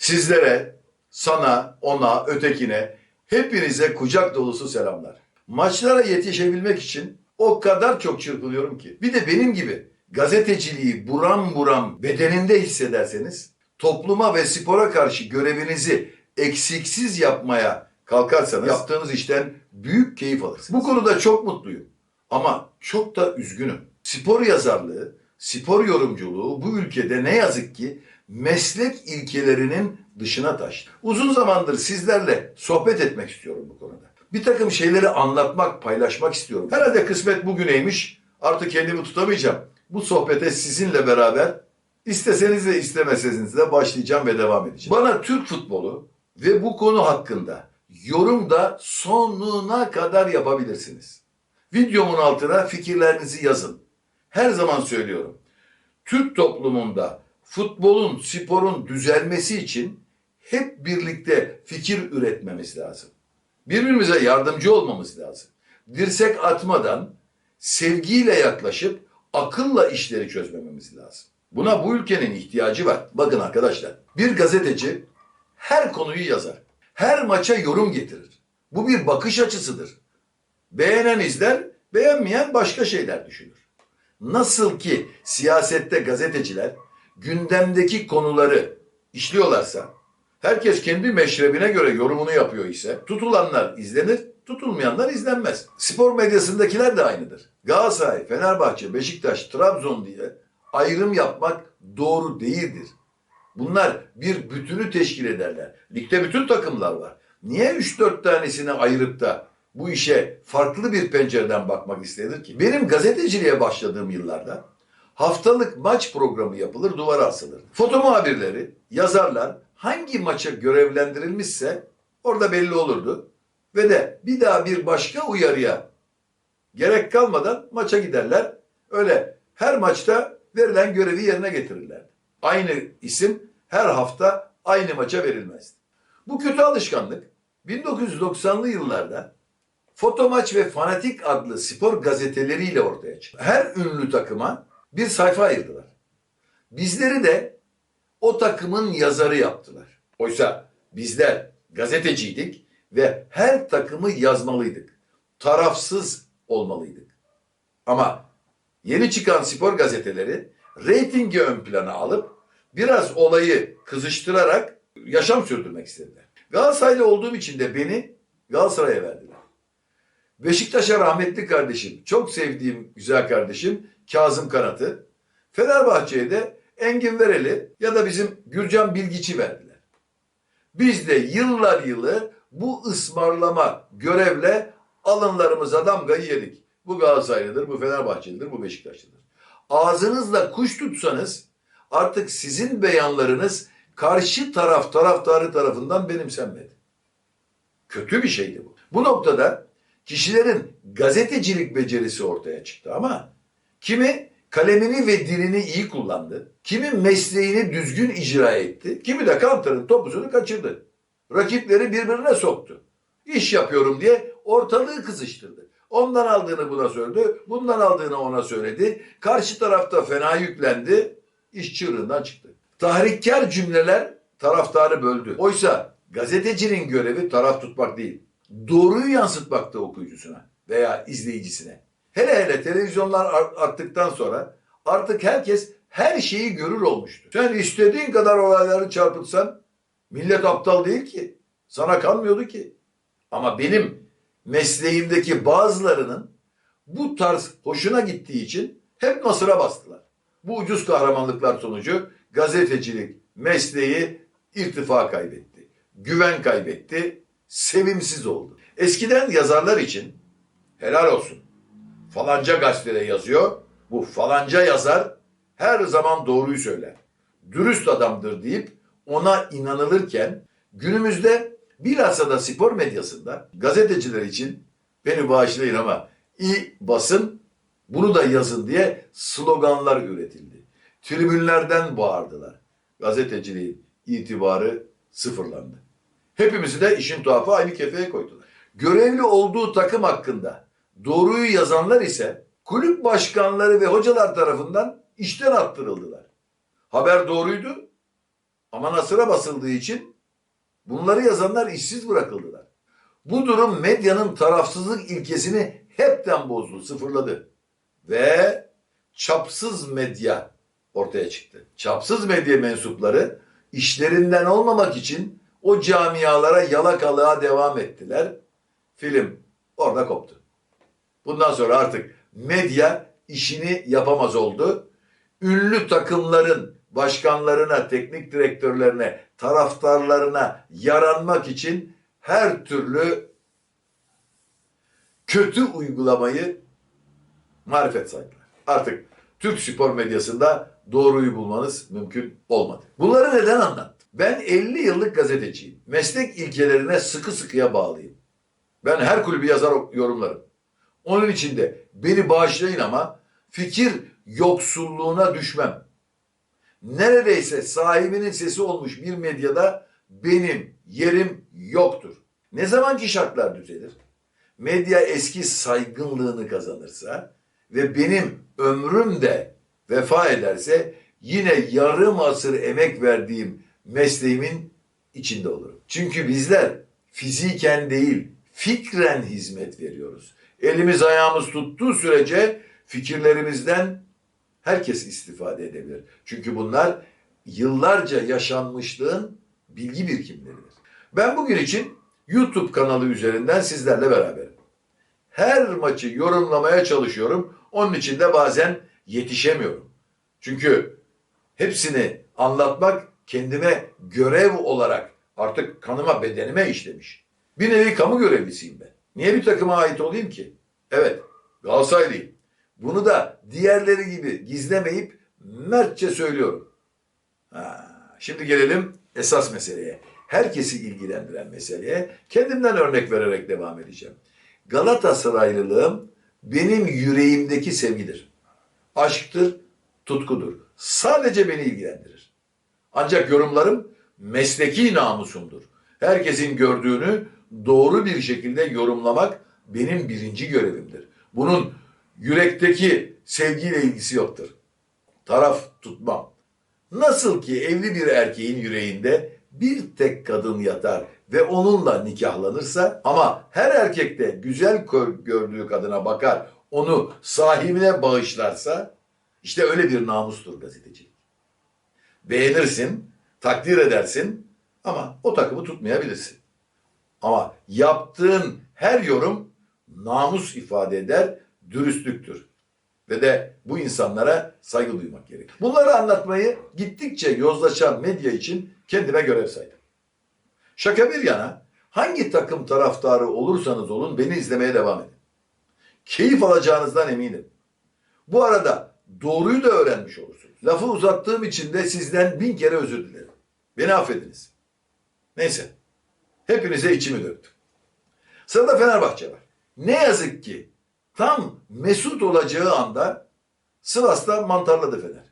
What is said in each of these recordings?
Sizlere, sana, ona, ötekine, hepinize kucak dolusu selamlar. Maçlara yetişebilmek için o kadar çok çırpınıyorum ki. Bir de benim gibi gazeteciliği buram buram bedeninde hissederseniz, topluma ve spora karşı görevinizi eksiksiz yapmaya kalkarsanız yaptığınız işten büyük keyif alırsınız. Bu konuda çok mutluyum. Ama çok da üzgünüm. Spor yazarlığı, spor yorumculuğu bu ülkede ne yazık ki meslek ilkelerinin dışına taştı. Uzun zamandır sizlerle sohbet etmek istiyorum bu konuda. Bir takım şeyleri anlatmak, paylaşmak istiyorum. Herhalde kısmet bugüneymiş. Artık kendimi tutamayacağım. Bu sohbete sizinle beraber isteseniz de istemeseniz de başlayacağım ve devam edeceğim. Bana Türk futbolu ve bu konu hakkında yorum da sonuna kadar yapabilirsiniz. Videomun altına fikirlerinizi yazın. Her zaman söylüyorum. Türk toplumunda futbolun, sporun düzelmesi için hep birlikte fikir üretmemiz lazım. Birbirimize yardımcı olmamız lazım. Dirsek atmadan sevgiyle yaklaşıp akılla işleri çözmememiz lazım. Buna bu ülkenin ihtiyacı var. Bakın arkadaşlar, bir gazeteci her konuyu yazar. Her maça yorum getirir. Bu bir bakış açısıdır. Beğenen izler, beğenmeyen başka şeyler düşünür. Nasıl ki siyasette gazeteciler gündemdeki konuları işliyorlarsa, herkes kendi meşrebine göre yorumunu yapıyor ise tutulanlar izlenir, tutulmayanlar izlenmez. Spor medyasındakiler de aynıdır. Galatasaray, Fenerbahçe, Beşiktaş, Trabzon diye ayrım yapmak doğru değildir. Bunlar bir bütünü teşkil ederler. Ligde bütün takımlar var. Niye 3-4 tanesini ayırıp da bu işe farklı bir pencereden bakmak istenir ki? Benim gazeteciliğe başladığım yıllarda haftalık maç programı yapılır, duvara asılır. Foto muhabirleri, yazarlar hangi maça görevlendirilmişse orada belli olurdu. Ve de bir daha bir başka uyarıya gerek kalmadan maça giderler. Öyle her maçta verilen görevi yerine getirirler. Aynı isim her hafta aynı maça verilmezdi. Bu kötü alışkanlık 1990'lı yıllarda Fotomaç ve Fanatik adlı spor gazeteleriyle ortaya çıktı. Her ünlü takıma bir sayfa ayırdılar. Bizleri de o takımın yazarı yaptılar. Oysa bizler gazeteciydik ve her takımı yazmalıydık. Tarafsız olmalıydık. Ama yeni çıkan spor gazeteleri reytingi ön plana alıp biraz olayı kızıştırarak yaşam sürdürmek istediler. Galatasaraylı olduğum için de beni Galatasaray'a verdiler. Beşiktaş'a rahmetli kardeşim, çok sevdiğim güzel kardeşim Kazım Kanat'ı, Fenerbahçe'ye de Engin Vereli ya da bizim Gürcan Bilgiç'i verdiler. Biz de yıllar yılı bu ısmarlama görevle alınlarımıza damgayı yedik. Bu Galatasaraylıdır, bu Fenerbahçelidir, bu Beşiktaşlıdır. Ağzınızla kuş tutsanız artık sizin beyanlarınız karşı taraf taraftarı tarafından benimsenmedi. Kötü bir şeydi bu. Bu noktada kişilerin gazetecilik becerisi ortaya çıktı ama kimi kalemini ve dilini iyi kullandı, kimi mesleğini düzgün icra etti, kimi de kantarın topuzunu kaçırdı. Rakipleri birbirine soktu. İş yapıyorum diye ortalığı kızıştırdı. Ondan aldığını buna söyledi, bundan aldığını ona söyledi. Karşı tarafta fena yüklendi, iş çığırından çıktı. Tahrikkar cümleler taraftarı böldü. Oysa gazetecinin görevi taraf tutmak değil, doğruyu yansıtmakta okuyucusuna veya izleyicisine. Hele hele televizyonlar art- arttıktan sonra artık herkes her şeyi görür olmuştu. Sen istediğin kadar olayları çarpıtsan millet aptal değil ki. Sana kalmıyordu ki. Ama benim mesleğimdeki bazılarının bu tarz hoşuna gittiği için hep nasıra bastılar. Bu ucuz kahramanlıklar sonucu gazetecilik mesleği irtifa kaybetti. Güven kaybetti. Sevimsiz oldu. Eskiden yazarlar için helal olsun. Falanca gazetede yazıyor. Bu falanca yazar her zaman doğruyu söyler. Dürüst adamdır deyip ona inanılırken günümüzde bilhassa da spor medyasında gazeteciler için beni bağışlayın ama iyi basın bunu da yazın diye sloganlar üretildi. Tribünlerden bağırdılar. Gazeteciliğin itibarı sıfırlandı. Hepimizi de işin tuhafı aynı kefeye koydular. Görevli olduğu takım hakkında doğruyu yazanlar ise kulüp başkanları ve hocalar tarafından işten attırıldılar. Haber doğruydu Ama nasıra basıldığı için bunları yazanlar işsiz bırakıldılar. Bu durum medyanın tarafsızlık ilkesini hepten bozdu, sıfırladı. Ve çapsız medya ortaya çıktı. Çapsız medya mensupları işlerinden olmamak için o camialara yalakalığa devam ettiler. Film orada koptu. Bundan sonra artık medya işini yapamaz oldu. Ünlü takımların başkanlarına, teknik direktörlerine, taraftarlarına yaranmak için her türlü kötü uygulamayı marifet saydılar. Artık Türk spor medyasında doğruyu bulmanız mümkün olmadı. Bunları neden anlattım? Ben 50 yıllık gazeteciyim. Meslek ilkelerine sıkı sıkıya bağlıyım. Ben her kulübü yazar yorumlarım. Onun için de beni bağışlayın ama fikir yoksulluğuna düşmem. Neredeyse sahibinin sesi olmuş bir medyada benim yerim yoktur. Ne zamanki şartlar düzelir, medya eski saygınlığını kazanırsa ve benim ömrüm de vefa ederse yine yarım asır emek verdiğim mesleğimin içinde olurum. Çünkü bizler fiziken değil fikren hizmet veriyoruz. Elimiz ayağımız tuttuğu sürece fikirlerimizden herkes istifade edebilir. Çünkü bunlar yıllarca yaşanmışlığın bilgi birikimleridir. Ben bugün için YouTube kanalı üzerinden sizlerle beraberim. Her maçı yorumlamaya çalışıyorum. Onun için de bazen yetişemiyorum. Çünkü hepsini anlatmak kendime görev olarak artık kanıma bedenime işlemiş. Bir nevi kamu görevlisiyim ben. Niye bir takıma ait olayım ki? Evet, Galatasaraylıyım. Bunu da diğerleri gibi gizlemeyip mertçe söylüyorum. Ha, şimdi gelelim esas meseleye. Herkesi ilgilendiren meseleye kendimden örnek vererek devam edeceğim. Galatasaraylılığım benim yüreğimdeki sevgidir. Aşktır, tutkudur. Sadece beni ilgilendirir. Ancak yorumlarım mesleki namusumdur. Herkesin gördüğünü doğru bir şekilde yorumlamak benim birinci görevimdir. Bunun yürekteki sevgiyle ilgisi yoktur. Taraf tutmam. Nasıl ki evli bir erkeğin yüreğinde bir tek kadın yatar ve onunla nikahlanırsa ama her erkek de güzel gördüğü kadına bakar, onu sahibine bağışlarsa işte öyle bir namustur gazetecilik. Beğenirsin, takdir edersin ama o takımı tutmayabilirsin. Ama yaptığın her yorum namus ifade eder, dürüstlüktür. Ve de bu insanlara saygı duymak gerek. Bunları anlatmayı gittikçe yozlaşan medya için kendime görev saydım. Şaka bir yana hangi takım taraftarı olursanız olun beni izlemeye devam edin. Keyif alacağınızdan eminim. Bu arada doğruyu da öğrenmiş olursunuz. Lafı uzattığım için de sizden bin kere özür dilerim. Beni affediniz. Neyse. Hepinize içimi döktüm. Sırada Fenerbahçe var. Ne yazık ki tam mesut olacağı anda Sivas'ta mantarladı Fener.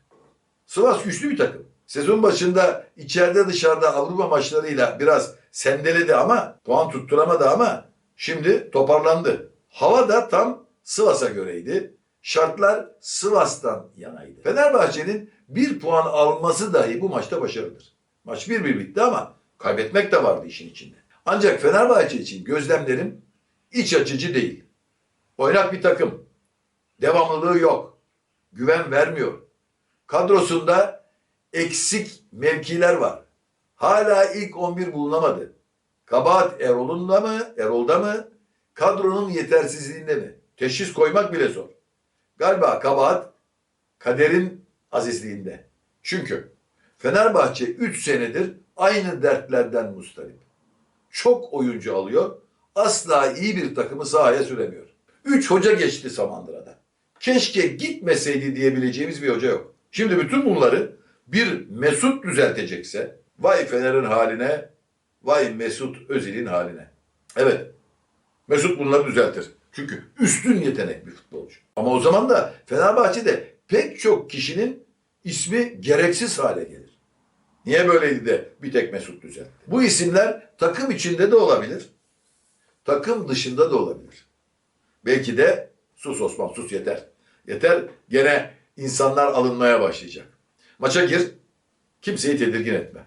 Sivas güçlü bir takım. Sezon başında içeride dışarıda Avrupa maçlarıyla biraz sendeledi ama puan tutturamadı ama şimdi toparlandı. Hava da tam Sivas'a göreydi. Şartlar Sivas'tan yanaydı. Fenerbahçe'nin bir puan alması dahi bu maçta başarıdır. Maç 1-1 bitti ama kaybetmek de vardı işin içinde. Ancak Fenerbahçe için gözlemlerim iç açıcı değil. Oynak bir takım. Devamlılığı yok. Güven vermiyor. Kadrosunda eksik mevkiler var. Hala ilk 11 bulunamadı. Kabahat Erol'unda mı, Erol'da mı? Kadronun yetersizliğinde mi? Teşhis koymak bile zor. Galiba kabahat kaderin azizliğinde. Çünkü Fenerbahçe 3 senedir aynı dertlerden mustarip. Çok oyuncu alıyor, asla iyi bir takımı sahaya süremiyor. 3 hoca geçti Samandıra'da. Keşke gitmeseydi diyebileceğimiz bir hoca yok. Şimdi bütün bunları bir Mesut düzeltecekse vay Fener'in haline, vay Mesut Özil'in haline. Evet, Mesut bunları düzeltir. Çünkü üstün yetenek bir futbolcu. Ama o zaman da Fenerbahçe'de pek çok kişinin ismi gereksiz hale gelir. Niye böyleydi de bir tek Mesut düzeltti? Bu isimler takım içinde de olabilir. Takım dışında da olabilir. Belki de sus Osman sus yeter. Yeter gene insanlar alınmaya başlayacak. Maça gir kimseyi tedirgin etme.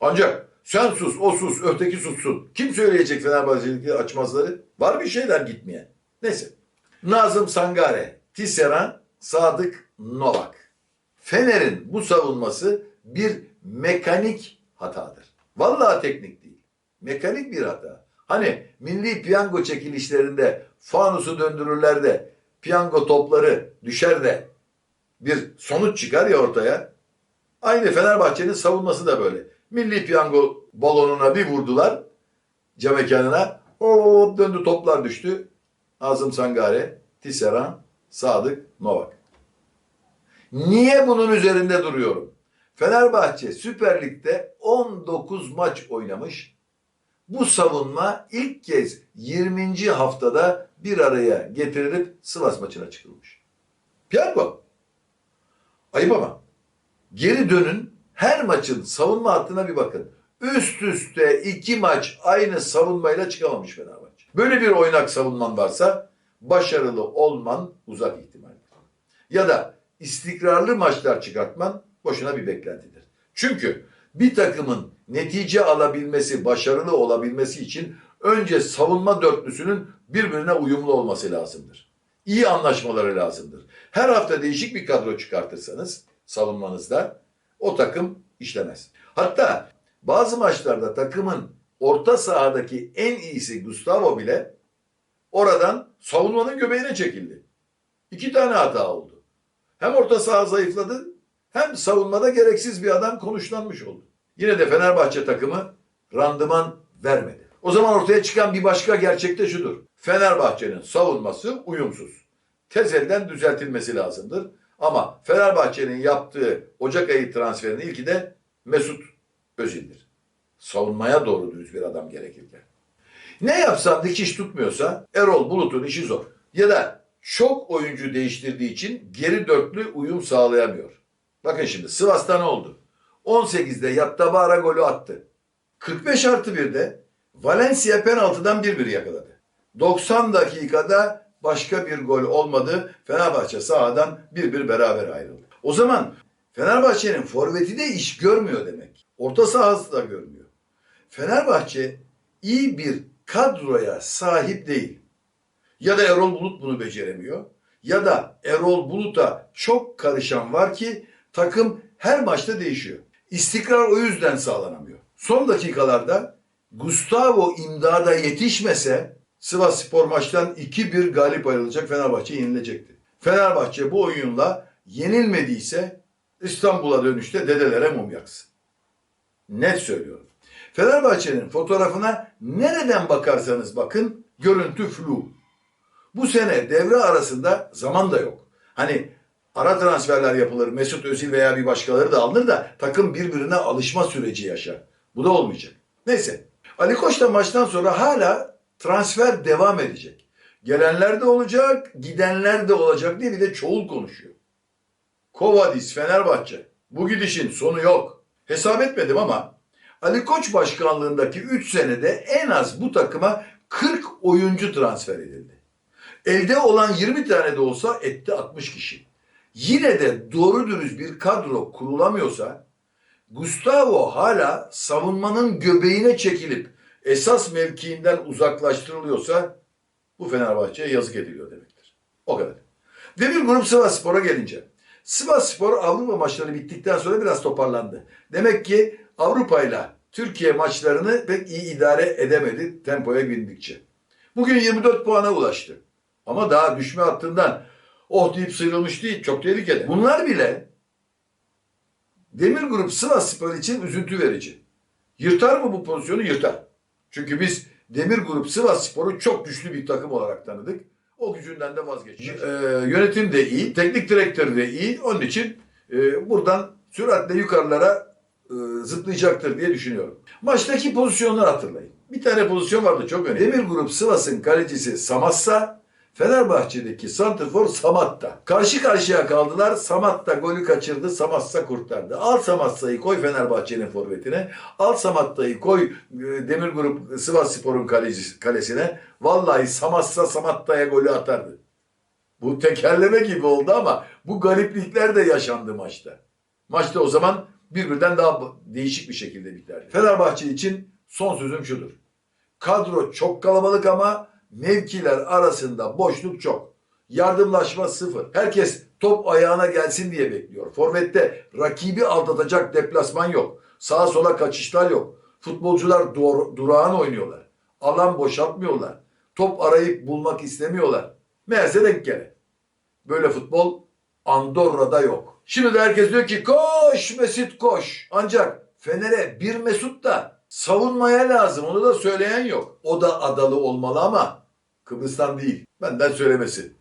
Ancak sen sus, o sus, öteki sussun. Kim söyleyecek Fenerbahçe'deki açmazları? Var bir şeyler gitmeyen. Neyse. Nazım Sangare, Tisserand, Sadık Novak. Fener'in bu savunması bir mekanik hatadır. Vallahi teknik değil. Mekanik bir hata. Hani milli piyango çekilişlerinde fanusu döndürürler de piyango topları düşer de bir sonuç çıkar ya ortaya. Aynı Fenerbahçe'nin savunması da böyle. Milli piyango balonuna bir vurdular cam mekanına. Hop döndü toplar düştü. Azım Sangare, Tisserand, Sadık, Novak. Niye bunun üzerinde duruyorum? Fenerbahçe Süper Lig'de 19 maç oynamış. Bu savunma ilk kez 20. haftada bir araya getirilip Sivas maçına çıkılmış. Piyango. Ayıp ama. Geri dönün her maçın savunma hattına bir bakın. Üst üste iki maç aynı savunmayla çıkamamış Fenerbahçe. Böyle bir oynak savunman varsa başarılı olman uzak ihtimaldir. Ya da istikrarlı maçlar çıkartman boşuna bir beklentidir. Çünkü bir takımın netice alabilmesi, başarılı olabilmesi için önce savunma dörtlüsünün birbirine uyumlu olması lazımdır. İyi anlaşmaları lazımdır. Her hafta değişik bir kadro çıkartırsanız savunmanızda o takım işlemez. Hatta bazı maçlarda takımın orta sahadaki en iyisi Gustavo bile oradan savunmanın göbeğine çekildi. İki tane hata oldu. Hem orta saha zayıfladı hem savunmada gereksiz bir adam konuşlanmış oldu. Yine de Fenerbahçe takımı randıman vermedi. O zaman ortaya çıkan bir başka gerçek de şudur. Fenerbahçe'nin savunması uyumsuz. Tez elden düzeltilmesi lazımdır. Ama Fenerbahçe'nin yaptığı Ocak ayı transferinin ilki de Mesut Özil'dir. Savunmaya doğru düz bir adam gerekirken. Ne yapsam dikiş tutmuyorsa Erol Bulut'un işi zor. Ya da çok oyuncu değiştirdiği için geri dörtlü uyum sağlayamıyor. Bakın şimdi Sivas'ta ne oldu? 18'de Yattabara golü attı. 45 artı 1'de Valencia penaltıdan 1-1 yakaladı. 90 dakikada başka bir gol olmadı. Fenerbahçe sahadan 1-1 beraber ayrıldı. O zaman Fenerbahçe'nin forveti de iş görmüyor demek. Orta sahası da görmüyor. Fenerbahçe iyi bir kadroya sahip değil. Ya da Erol Bulut bunu beceremiyor. Ya da Erol Bulut'a çok karışan var ki takım her maçta değişiyor. İstikrar o yüzden sağlanamıyor. Son dakikalarda Gustavo imdada yetişmese Sivas Spor maçtan 2-1 galip ayrılacak Fenerbahçe yenilecekti. Fenerbahçe bu oyunla yenilmediyse İstanbul'a dönüşte dedelere mum yaksın. Net söylüyorum. Fenerbahçe'nin fotoğrafına nereden bakarsanız bakın görüntü flu. Bu sene devre arasında zaman da yok. Hani ara transferler yapılır. Mesut Özil veya bir başkaları da alınır da takım birbirine alışma süreci yaşar. Bu da olmayacak. Neyse. Ali Koç da maçtan sonra hala transfer devam edecek. Gelenler de olacak, gidenler de olacak diye bir de çoğul konuşuyor. Kovadis, Fenerbahçe. Bu gidişin sonu yok. Hesap etmedim ama Ali Koç başkanlığındaki 3 senede en az bu takıma 40 oyuncu transfer edildi. Elde olan 20 tane de olsa etti 60 kişi. Yine de doğru dürüst bir kadro kurulamıyorsa Gustavo hala savunmanın göbeğine çekilip esas mevkiinden uzaklaştırılıyorsa bu Fenerbahçe'ye yazık ediliyor demektir. O kadar. Demir Grup Sivas Spor'a gelince. Sivas Spor Avrupa maçları bittikten sonra biraz toparlandı. Demek ki Avrupa ile Türkiye maçlarını pek iyi idare edemedi tempoya bindikçe. Bugün 24 puana ulaştı. Ama daha düşme hattından oh deyip sıyrılmış değil. Çok tehlikeli. Bunlar bile Demir Grup Sivas Spor için üzüntü verici. Yırtar mı bu pozisyonu? Yırtar. Çünkü biz Demir Grup Sivas Spor'u çok güçlü bir takım olarak tanıdık. O gücünden de vazgeçecek. Ee, yönetim de iyi, teknik direktör de iyi. Onun için e, buradan süratle yukarılara e, zıplayacaktır diye düşünüyorum. Maçtaki pozisyonları hatırlayın. Bir tane pozisyon vardı çok önemli. Demir Grup Sivas'ın kalecisi Samassa, Fenerbahçe'deki Santrfor Samatta. Karşı karşıya kaldılar. Samatta golü kaçırdı. Samassa kurtardı. Al Samatta'yı koy Fenerbahçe'nin forvetine. Al Samatta'yı koy e, Demir Grup Sivas Spor'un kalesine. Vallahi Samassa Samatta'ya golü atardı. Bu tekerleme gibi oldu ama bu galiplikler de yaşandı maçta. Maçta o zaman birbirinden daha değişik bir şekilde biter. Fenerbahçe için son sözüm şudur. Kadro çok kalabalık ama mevkiler arasında boşluk çok. Yardımlaşma sıfır. Herkes top ayağına gelsin diye bekliyor. Forvet'te rakibi aldatacak deplasman yok. Sağa sola kaçışlar yok. Futbolcular dur- durağan oynuyorlar. Alan boşaltmıyorlar. Top arayıp bulmak istemiyorlar. Meğerse denk gele. Böyle futbol Andorra'da yok. Şimdi de herkes diyor ki koş Mesut koş. Ancak Fener'e bir Mesut da savunmaya lazım. Onu da söyleyen yok. O da adalı olmalı ama Kıbrıs'tan değil. Benden söylemesi.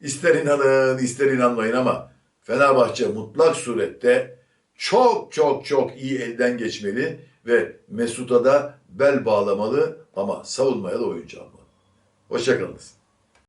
İster inanın ister inanmayın ama Fenerbahçe mutlak surette çok çok çok iyi elden geçmeli ve Mesut'a da bel bağlamalı ama savunmaya da oyuncu almalı. Hoşçakalınız.